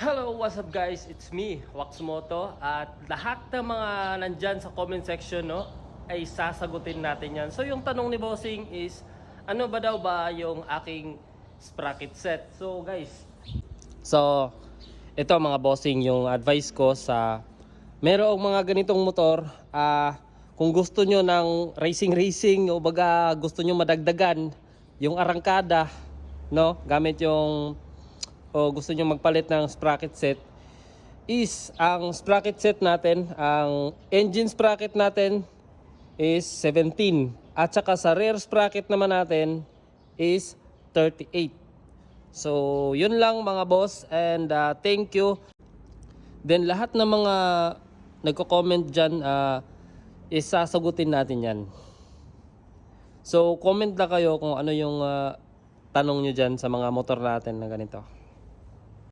Hello, what's up guys? It's me, Waxmoto. At lahat ng mga nandyan sa comment section, no, ay sasagutin natin yan. So yung tanong ni Bossing is, ano ba daw ba yung aking sprocket set? So guys, so ito mga Bossing, yung advice ko sa merong mga ganitong motor, ah, kung gusto nyo ng racing-racing o baga gusto nyo madagdagan yung arangkada, no, gamit yung o gusto nyo magpalit ng sprocket set is ang sprocket set natin, ang engine sprocket natin is 17 at saka sa rear sprocket naman natin is 38. So, yun lang mga boss and uh, thank you. Then lahat ng mga nagko-comment dyan, uh, isasagutin natin yan. So, comment na kayo kung ano yung uh, tanong nyo dyan sa mga motor natin na ganito.